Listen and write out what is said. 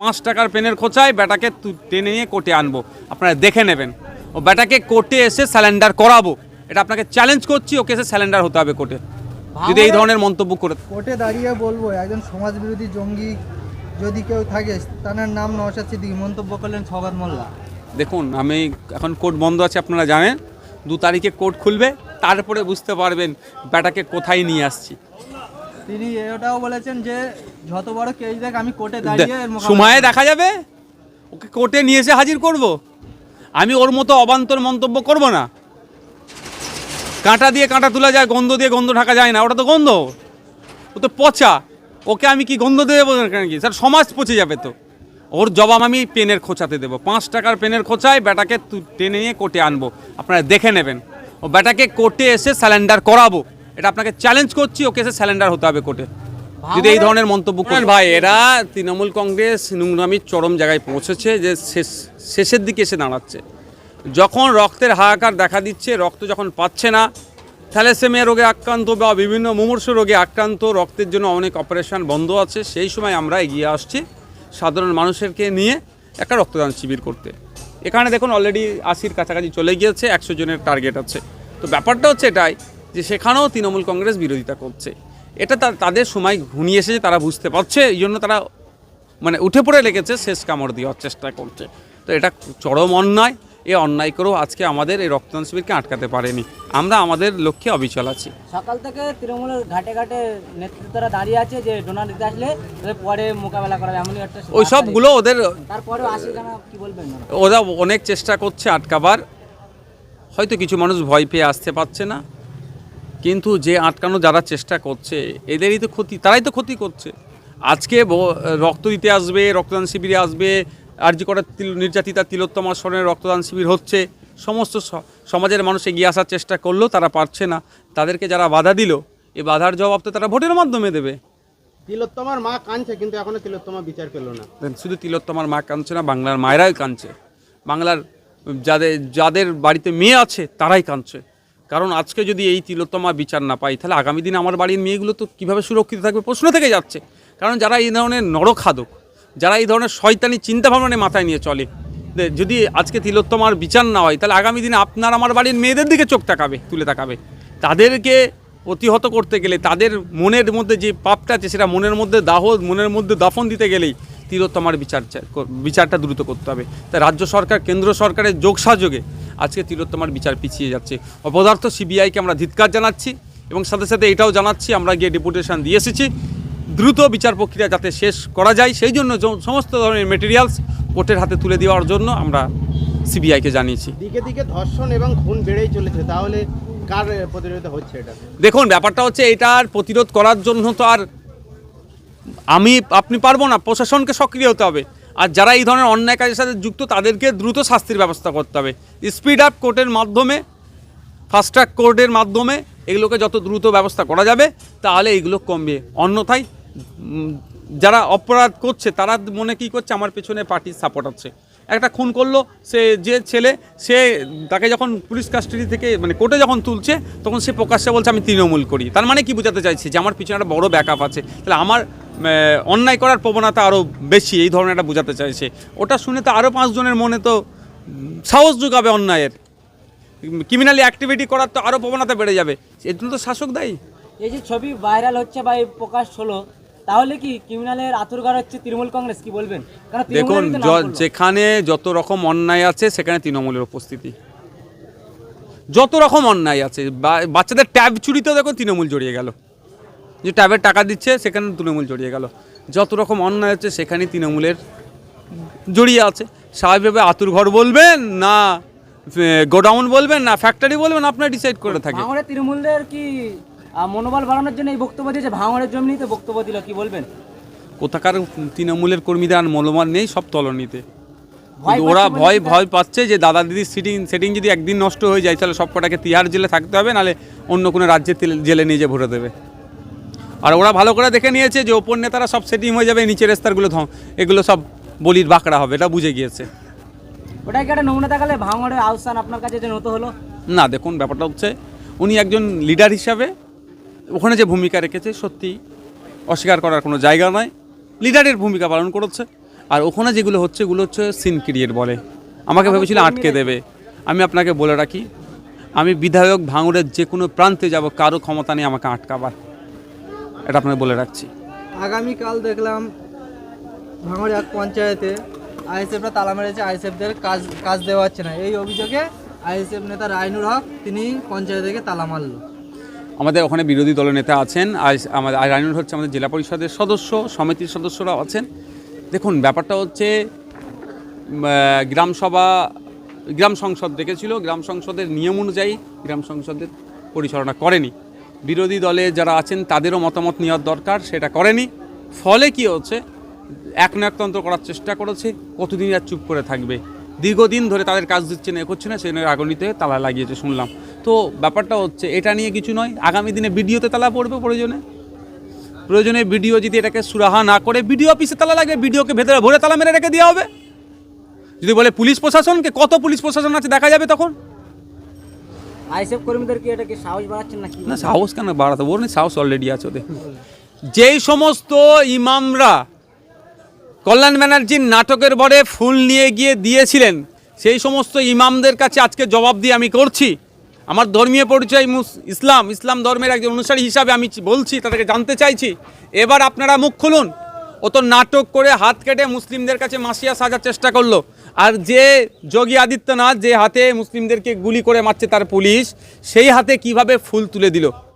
পাঁচ টাকার পেনের খোঁচায় ব্যাটাকে টেনে নিয়ে কোর্টে আনব। আপনারা দেখে নেবেন। ও ব্যাটাকে কোর্টে এসে স্যালেন্ডার করাবো। এটা আপনাকে চ্যালেঞ্জ করছি ওকে এসে স্যালেন্ডার হতে হবে কোর্টে। যদি এই ধরনের মন্তব্য করে কোর্টে দাঁড়িয়ে বলব একজন সমাজবিরোধী জঙ্গি যদি কেউ থাকে তার নাম নওশাদ সিদ্দিকী মন্তব্য করলেন সৌগত মোল্লা। দেখুন আমি এখন কোর্ট বন্ধ আছে আপনারা জানেন। দু তারিখে কোর্ট খুলবে তারপরে বুঝতে পারবেন ব্যাটাকে কোথায় নিয়ে আসছি। তিনি এটাও বলেছেন যে যত বড় কেস দেখ আমি কোর্টে দাঁড়িয়ে সময়ে দেখা যাবে? ওকে কোর্টে নিয়ে এসে হাজির করব? আমি ওর মতো অবান্তর মন্তব্য করব না। কাঁটা দিয়ে কাঁটা তোলা যায় গন্ধ দিয়ে গন্ধ ঢাকা যায় না। ওটা তো গন্ধ। ও তো পচা। ওকে আমি কি গন্ধ দেবো নাকি? স্যার সমাজ পচে যাবে তো। ওর জবাব আমি পেনের খোঁচাতে দেবো। পাঁচ টাকার পেনের খোঁচায় ব্যাটাকে টেনে নিয়ে কোর্টে আনব। আপনারা দেখে নেবেন। ও ব্যাটাকে কোর্টে এসে স্যালেন্ডার করাবো। এটা আপনাকে চ্যালেঞ্জ করছি ওকে এসে স্যালেন্ডার হতে হবে কোর্টে যদি এই ধরনের মন্তব্য করেন। ভাই এরা তৃণমূল কংগ্রেস নোংরামির চরম জায়গায় পৌঁছেছে যে শেষ শেষের দিকে এসে দাঁড়াচ্ছে। যখন রক্তের হাহাকার দেখা দিচ্ছে রক্ত যখন পাচ্ছে না থ্যালাসেমিয়া রোগে আক্রান্ত বা বিভিন্ন মুমূর্ষ রোগে আক্রান্ত রক্তের জন্য অনেক অপারেশন বন্ধ আছে সেই সময় আমরা এগিয়ে আসছি সাধারণ মানুষেরকে নিয়ে একটা রক্তদান শিবির করতে। এখানে দেখুন অলরেডি আশির কাছাকাছি চলে গিয়েছে একশো জনের টার্গেট আছে। তো ব্যাপারটা হচ্ছে এটাই যে সেখানেও তৃণমূল কংগ্রেস বিরোধিতা করছে। এটা তাদের সময় ঘুনিয়ে এসেছে তারা বুঝতে পারছে এই জন্য তারা মানে উঠে পড়ে লেগেছে শেষ কামড় দেওয়ার চেষ্টা করছে। তো এটা চরম অন্যায় এই অন্যায় করেও আজকে আমাদের এই রক্তদান শিবিরকে আটকাতে পারেনি। আমরা আমাদের লক্ষ্যে অবিচল আছি। সকাল থেকে তৃণমূলের ঘাটে ঘাটে নেতৃত্বরা দাঁড়িয়ে আছে যে ডোনাল্ড দিতে আসলে পরে মোকাবেলা করা এমনই একটা ওই সবগুলো ওদের কেন কি বলবেন ওরা অনেক চেষ্টা করছে আটকাবার। হয়তো কিছু মানুষ ভয় পেয়ে আসতে পারছে না। কিন্তু যে আটকানো যারা চেষ্টা করছে এদেরই তো ক্ষতি তারাই তো ক্ষতি করছে। আজকে রক্ত দিতে আসবে রক্তদান শিবিরে আসবে আরজি করার তিল- নির্যাতিতা তিলোত্তমা স্মরণের রক্তদান শিবির হচ্ছে সমস্ত সমাজের মানুষ এগিয়ে আসার চেষ্টা করলেও তারা পারছে না। তাদেরকে যারা বাধা দিল এই বাধার জবাব তো তারা ভোটের মাধ্যমে দেবে। তিলোত্তমার মা কাঁদছে কিন্তু এখনও তিলোত্তমা বিচার পেল না। শুধু তিলোত্তমার মা কাঁদছে না বাংলার মায়েরাই কাঁদছে। বাংলার যাদের যাদের বাড়িতে মেয়ে আছে তারাই কাঁদছে। কারণ আজকে যদি এই তিলোত্তমা বিচার না পাই, তাহলে আগামী দিন আমার বাড়ির মেয়েগুলো তো কীভাবে সুরক্ষিত থাকবে প্রশ্ন থেকে যাচ্ছে। কারণ যারা এই ধরনের নরখাদক, যারা এই ধরনের শয়তানি চিন্তাভাবনা নিয়ে মাথায় নিয়ে চলে যদি আজকে তিলোত্তমার বিচার না হয়, তাহলে আগামী দিনে আপনার আমার বাড়ির মেয়েদের দিকে চোখ তাকাবে, তুলে তাকাবে। তাদেরকে প্রতিহত করতে গেলে, তাদের মনের মধ্যে যে পাপটা আছে, সেটা মনের মধ্যে দাহ, মনের মধ্যে দাফন দিতে গেলেই তিলোত্তমার বিচার বিচারটা দ্রুত করতে হবে। তাই রাজ্য সরকার, কেন্দ্র সরকারের যোগসাযোগে আজকে তিলোত্তমার বিচার পিছিয়ে যাচ্ছে। অপদার্থ সিবিআইকে আমরা ধিৎকার জানাচ্ছি এবং সাথে সাথে এটাও জানাচ্ছি আমরা গিয়ে ডেপুটেশন দিয়ে এসেছি। দ্রুত বিচার প্রক্রিয়া যাতে শেষ করা যায় সেই জন্য সমস্ত ধরনের মেটেরিয়ালস কোর্টের হাতে তুলে দেওয়ার জন্য আমরা সিবিআইকে জানিয়েছি। দিকে দিকে ধর্ষণ এবং খুন বেড়েই চলেছে তাহলে কার প্রতিযোগিতা হচ্ছে এটা? দেখুন ব্যাপারটা হচ্ছে এটার প্রতিরোধ করার জন্য তো আর আমি আপনি পারব না প্রশাসনকে সক্রিয় হতে হবে। আর যারা এই ধরনের অন্যায় কাজের সাথে যুক্ত, তাদেরকে দ্রুত শাস্তির ব্যবস্থা করতে হবে। স্পিড আপ কোর্টের মাধ্যমে ফাস্ট ট্র্যাক কোর্টের মাধ্যমে এগুলোকে যত দ্রুত ব্যবস্থা করা যাবে, তাহলে এইগুলো কমবে। অন্যথায় যারা অপরাধ করছে, তারা মনে কী করছে, আমার পেছনে পার্টির সাপোর্ট আছে। একটা খুন করল, সে যে ছেলে, সে তাকে যখন পুলিশ কাস্টাডি থেকে মানে কোর্টে যখন তুলছে, তখন সে প্রকাশ্যে বলছে, আমি তৃণমূল করি। তার মানে কি বোঝাতে চাইছে যে, আমার পিছনে একটা বড় ব্যাকআপ আছে। তাহলে আমার অন্যায় করার প্রবণতা আরও বেশি এই ধরনের একটা বোঝাতে চাইছে। ওটা শুনে তো আরও পাঁচজনের মনে তো সাহস যোগাবে অন্যায়ের। ক্রিমিনালি অ্যাক্টিভিটি করার তো আরও প্রবণতা বেড়ে যাবে। এর জন্য তো শাসক দায়ী। এই যে ছবি ভাইরাল হচ্ছে বা এই প্রকাশ হলো তাহলে কি ক্রিমিনালের আতুরঘর হচ্ছে তৃণমূল কংগ্রেস কি বলবেন? দেখুন। যেখানে যত রকম অন্যায় আছে সেখানে তৃণমূলের উপস্থিতি। যত রকম অন্যায় আছে বাচ্চাদের ট্যাব চুরিতেও দেখুন তৃণমূল জড়িয়ে গেল। যে ট্যাবের টাকা দিচ্ছে সেখানে তৃণমূল জড়িয়ে গেল। যত রকম অন্যায় হচ্ছে সেখানে তৃণমূলের জড়িয়ে আছে। স্বাভাবিকভাবে আতুর ঘর বলবেন না গোডাউন বলবেন না ফ্যাক্টরি বলবেন আপনার ডিসাইড করে থাকে ভাঙড়ে তৃণমূলের কি মনোবল বাড়ানোর জন্য এই বক্তব্য দিয়েছে ভাঙড়ের জমি তো বক্তব্য দিল কি বলবেন? কোথাকার তৃণমূলের কর্মীদের আর মনোবল নেই সব তলনিতে। ওরা ভয় ভয় পাচ্ছে যে দাদা দিদির সিটিং সেটিং যদি একদিন নষ্ট হয়ে যায় তাহলে সব কটাকে তিহার জেলে থাকতে হবে নাহলে অন্য কোনো রাজ্যের তেল- জেলে নিয়ে যেয়ে ভরে দেবে। আর ওরা ভালো করে দেখে নিয়েছে যে ওপর নেতারা সব সেটিং হয়ে যাবে নিচের স্তরগুলো ধ এগুলো সব বলির বাঁকড়া হবে এটা বুঝে গিয়েছে। ওটাই কি একটা নমুনা দেখালে ভাঙড়ের আহসান আপনার কাছে যে নত হলো? না দেখুন ব্যাপারটা হচ্ছে উনি একজন লিডার হিসাবে ওখানে যে ভূমিকা রেখেছে সত্যি অস্বীকার করার কোনো জায়গা নয় লিডারের ভূমিকা পালন করেছে। আর ওখানে যেগুলো হচ্ছে এগুলো হচ্ছে সিন ক্রিয়েট বলে। আমাকে ভেবেছিল আটকে দেবে। আমি আপনাকে বলে রাখি আমি বিধায়ক ভাঙড়ের যে কোনো প্রান্তে যাব কারও ক্ষমতা নেই আমাকে আটকাবার। এটা আপনাকে বলে রাখছি। আগামীকাল দেখলাম ভাঙড় এক পঞ্চায়েতে আইএসএফরা তালা মেরেছে আইএসএফদের কাজ কাজ দেওয়া হচ্ছে না। এই অভিযোগে আইএসএফ নেতা রায়নুর হক তিনি পঞ্চায়েত থেকে তালা মারলো। আমাদের ওখানে বিরোধী দলের দলনেতা আছেন আমাদের রাইনুর হচ্ছে আমাদের জেলা পরিষদের সদস্য সমিতির সদস্যরাও আছেন। দেখুন ব্যাপারটা হচ্ছে উম, আহ, গ্রাম সভা গ্রাম সংসদ ডেকেছিল গ্রাম সংসদের নিয়ম অনুযায়ী গ্রাম সংসদের পরিচালনা করেনি। বিরোধী দলে যারা আছেন, তাদেরও মতামত নেওয়ার দরকার, সেটা করেনি। ফলে কি হচ্ছে? এক নায়কতন্ত্র করার চেষ্টা করেছে, কতদিন আর চুপ করে থাকবে? দীর্ঘদিন ধরে তাদের কাজ দিচ্ছে না এ করছে না, সেই আগনিতে তালা লাগিয়েছে, শুনলাম। তো ব্যাপারটা হচ্ছে, এটা নিয়ে কিছু নয়, আগামী দিনে ভিডিওতে তালা পড়বে প্রয়োজনে। প্রয়োজনে ভিডিও যদি এটাকে সুরাহা না করে ভিডিও অফিসে তালা লাগবে ভিডিওকে ভেতরে ভরে তালা মেরে রেখে দেওয়া হবে। যদি বলে পুলিশ প্রশাসনকে, কত পুলিশ প্রশাসন আছে দেখা যাবে তখন? আইএসএফ এটা কি সাহস বাড়াচ্ছেন নাকি? না, সাহস কেন বাড়াতে? ওর সাহস অলরেডি আছে ওদের। যেই সমস্ত ইমামরা কল্যাণ ব্যানার্জির নাটকের বরে ফুল নিয়ে গিয়ে দিয়েছিলেন, সেই সমস্ত ইমামদের কাছে আজকে জবাব দিয়ে আমি করছি। আমার ধর্মীয় পরিচয় ইসলাম ইসলাম ধর্মের একজন অনুসারী হিসাবে আমি বলছি, তাদেরকে জানতে চাইছি। এবার আপনারা মুখ খুলুন। ও তো নাটক করে হাত কেটে মুসলিমদের কাছে মাসিয়া সাজার চেষ্টা করল। আর যে যোগী আদিত্যনাথ যে হাতে মুসলিমদেরকে গুলি করে মারছে তার পুলিশ, সেই হাতে কীভাবে ফুল তুলে দিল?